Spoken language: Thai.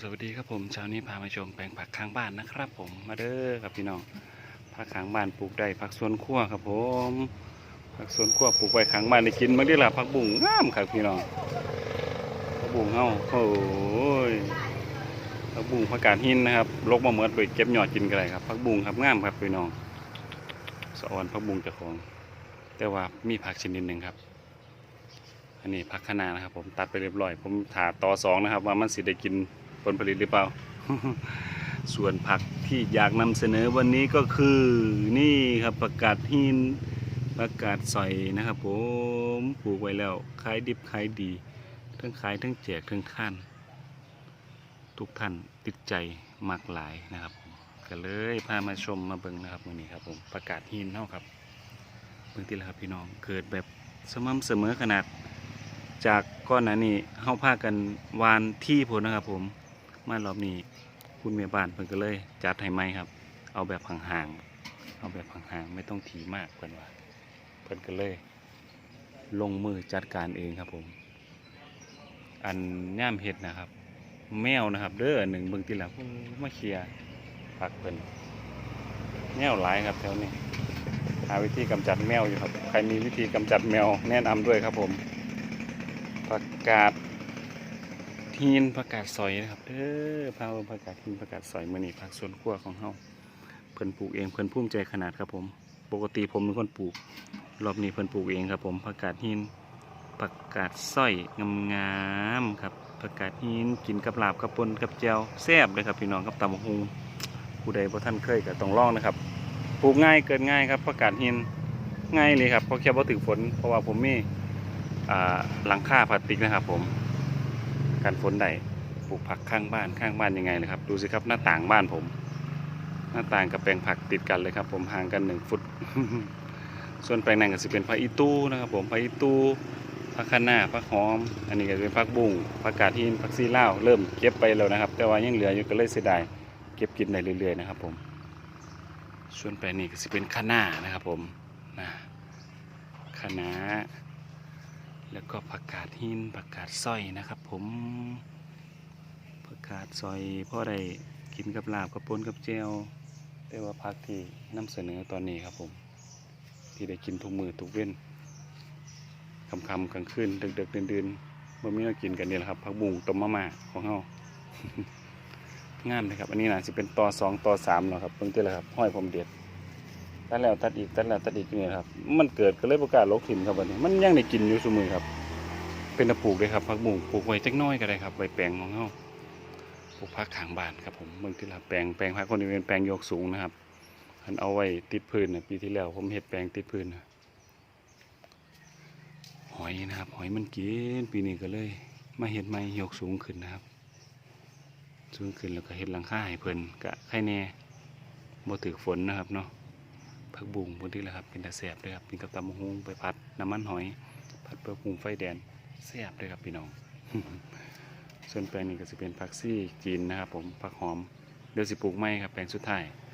สวัสดีครับผมเช้านี้พามาชมแปลงผักข้างบ้านนะครับ ผมมาเด้อครับพี่น้องผักข้างบ้านปลูกได้ผักสวนครัวครับผมผักสวนครัวปลูกไว้ข้างบ้านได้กินบางทีละผักบุ้งงามครับพี่น้องผักบุ้งเฮาโอ้ยผักบุ้งผักกาดหินนะครับลกมาเมื่อไปเก็บยอดกินกันเลยครับผักบุ้งครับงามครับพี่น้องสะออนผักบุ้งเจ้าของ แต่ว่ามีผักชนิดหนึ่งครับอันนี้ผักคะน้านะครับผมตัดไปเรียบร้อย ผมถาต่อสองนะครับ ว่ามันสิได้กิน ผลผลิตหรือเปล่า ส่วนผักที่อยากนำเสนอวันนี้ก็คือนี่ครับประกาศหินประกาศใส่นะครับผมปลูกไว้แล้วขายดิบขายดี ทั้งขายทั้งแจกทั้งท่านทุกท่านติดใจมากหลายนะครับผมก็เลยพามาชมมาเบิ่งนะครับวันนี้ครับผมประกาศหินเท่าครับเบิ่งที่ละครับพี่น้องเกิดแบบสม่ำเสมอขนาด จากก้อนนั้นนี่เฮาพากันวานที่พนนะครับผม มารอบนี้คุณเมียบ้านเพิ่นก็เลยจัดให้ไหมครับ เอาแบบห่างๆเอาแบบห่างๆไม่ต้องถี่มากเพิ่นว่าเพิ่นก็เลย ลงมือจัดการเองครับผม อันย่ามเห็ดนะครับ แมวนะครับ เด้อหนึ่งเบิ่งทีหลังมาเคลียร์ผักเพิ่นแมวหลายครับแถวนี้หาวิธีกำจัดแมวอยู่ครับ ใครมีวิธีกำจัดแมวแนะนำด้วยครับผม ผักกาด ทีนผักกาดสอยนะครับเออพาเอาผักกาดทีนผักกาดสอยมือนี่ผักสวนครัวของเฮาเพิ่นปลูกเองเพิ่นภูมิใจขนาดครับผม ปกติผมเป็นคนปลูก รอบนี้เพิ่นปลูกเองครับผมผักกาดหินผักกาดสร้อยงามๆครับผักกาดหินกินกับลาบกับปนกับแจวแซ่บเลยครับพี่น้องกับตำบักหุงผู้ใดบ่ท่านเคยก็ต้องลองนะครับปลูกง่ายเกินง่ายครับผักกาดหินง่ายเลยครับเพราะแค่บ่ถึงฝนเพราะว่าผมมีอ่หลังคาพลาสติกนะครับผม กันฝนได้ปลูกผักข้างบ้านข้างบ้านยังไงเลยครับ ดูสิครับหน้าต่างบ้านผม หน้าต่างกับแปลงผักติดกันเลยครับ ผมห่างกันหนึ่งฟุต ส่วนแปลงนั้นก็จะเป็นผักอีตู้นะครับ ผมผักอีตู้ผักคะน้าผักหอม อันนี้ก็เป็นผักบุ้งผักกาดหินผักซีเล่าเริ่มเก็บไปแล้วนะครับ แต่ว่ายังเหลืออยู่ก็เลยเสียดายเก็บกินได้เรื่อยๆนะครับ ผม ส่วนแปลงนี้ก็จะเป็นคะน้านะครับ ผมนะคะน้า แล้วก็ผักกาดหินผักกาดสร้อยนะครับ ผมผักกาดซอยพ่อได้กินกับลาบกับปนกับเจวแต่ว่าผักที่นำเสนอตอนนี้ครับผม ที่ได้กินทุกมือทุกเว้นคำคำกลางคืนดึกดึกๆดื่นๆบ่มีเรากินกันเนี่แหละครับผักบุ้งต้มมะม่าของเฮางามเลยครับ อันนี้น่าจะเป็นต่อสองต่อสามแล้วครับเพิ่งเจอแล้วครับห้อยผมเด็ด ตัดแล้วตัดอีกตัดแล้วตัดอีกนี่ครับ มันเกิดก็เลยประกาศลกถิ่นครับวันนี้ มันยังได้กินอยู่เสมอครับ เป็นตะปลูกเลยครับผักบุ้งปลูกไว้เจักน้อยก็ได้ครับไว้แปลงของเฮาปลูกผักขางบ้านครับผมเมืองที่ละแปลงแปลงผักคนนี้เป็นแปลงยกสูงนะครับอันเอาไว้ติดพื้นนะปีที่แล้วผมเห็ดแปลงติดพื้นนะหอยนะครับ หอยมันกินปีนี้ก็เลย มาเห็ดใหม่ยกสูงขึ้นนะครับ สูงขึ้นแล้วก็เห็ดหลังค่าให้เพลินกะไข่แน่บ่ถือฝนนะครับเนาะ กบุ้งพวกนี้แหละครับเป็นตาแสบเลยครับเป็นกับตำมะฮุงไปพัดน้ำมันหอย ผัดเปลือกหุงไฟแดนแสบเลยครับพี่น้อง ส่วนแปลงนี้ก็จะเป็นผักซี่จีนนะครับ ผมผักหอมเดี๋ยวสิปลูกไม้ครับแปลงสุดท้าย